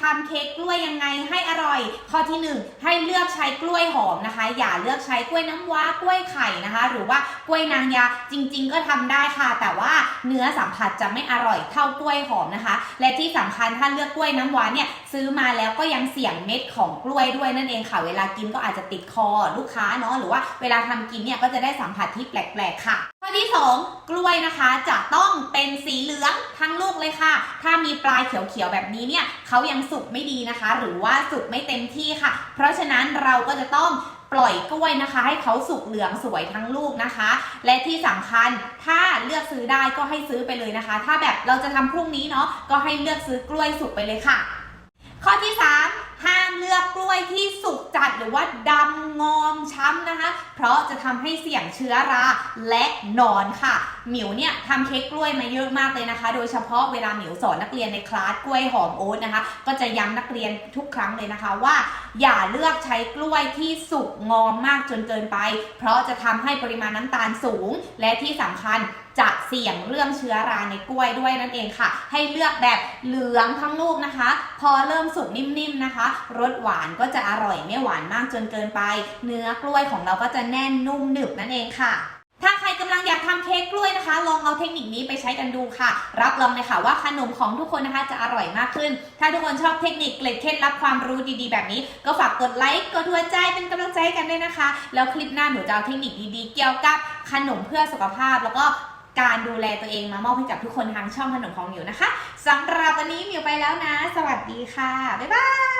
ทำเค้กกล้วยยังไงให้อร่อย ข้อที่หนึ่งให้เลือกใช้กล้วยหอมนะคะ อย่าเลือกใช้กล้วยน้ำว้ากล้วยไข่นะคะ หรือว่ากล้วยนางยาจริง ๆ ก็ทำได้ค่ะ แต่ว่าเนื้อสัมผัสจะไม่อร่อยเท่ากล้วยหอมนะคะ และที่สำคัญถ้าเลือกกล้วยน้ำว้าเนี่ย ซื้อมาแล้วก็ยังเสี่ยงเม็ดของกล้วยด้วยนั่นเองค่ะ เวลากินก็อาจจะติดคอลูกค้าเนาะหรือว่าเวลาทำกินเนี่ยก็จะได้สัมผัสที่แปลกๆค่ะข้อที่ 2 กล้วยนะคะจะต้องเป็นสีเหลืองทั้งลูกเลยค่ะ ถ้ามีปลายเขียวๆแบบนี้เนี่ยเขายังสุกไม่ดีนะคะ หรือว่าสุกไม่เต็มที่ค่ะ เพราะฉะนั้นเราก็จะต้องปล่อยกล้วยนะคะ ให้เขาสุกเหลืองสวยทั้งลูกนะคะ และที่สำคัญถ้าเลือกซื้อได้ก็ให้ซื้อไปเลยนะคะ ถ้าแบบเราจะทำพรุ่งนี้เนาะก็ให้เลือกซื้อกล้วยสุกไปเลยค่ะ ข้อที่ 3 ห้ามเลือกกล้วยที่สุกจัดหรือว่าดำงอมช้ำนะคะ เพราะจะทำให้เสี่ยงเชื้อราและหนอนค่ะ หมิวเนี่ยทำเค้กกล้วยมาเยอะมากเลยนะคะ โดยเฉพาะเวลาหมิวสอนนักเรียนในคลาสกล้วยหอมโอ๊ตนะคะ ก็จะย้ำนักเรียนทุกครั้งเลยนะคะว่า อย่าเลือกใช้กล้วยที่สุกงอมมากจนเกินไป เพราะจะทำให้ปริมาณน้ำตาลสูง และที่สำคัญจะเสี่ยงเรื่องเชื้อราในกล้วยด้วยนั่นเองค่ะ ให้เลือกแบบเหลืองทั้งลูกนะคะ พอเริ่มสุกนิ่มๆนะคะ รสหวานก็จะอร่อยไม่หวานมากจนเกินไป เนื้อกล้วยของเราก็จะแน่นนุ่มหนึบนั่นเองค่ะถ้าใครกำลังอยากทำเค้กกล้วยนะคะ ลองเอาเทคนิคนี้ไปใช้กันดูค่ะ รับรองเลยค่ะว่าขนมของทุกคนนะคะจะอร่อยมากขึ้น ถ้าทุกคนชอบเทคนิคเกล็ดเคล็ดลับความรู้ดีๆแบบนี้ ก็ฝากกดไลค์กดหัวใจเป็นกำลังใจให้กันด้วยนะคะ แล้วคลิปหน้าหนูจะเอาเทคนิคดีๆ เกี่ยวกับขนมเพื่อสุขภาพ แล้วก็ การดูแลตัวเองมามอบให้กับทุกคนทางช่องขนมของหมิวนะคะสำหรับวันนี้หมิวไปแล้วนะ สวัสดีค่ะ บ๊ายบาย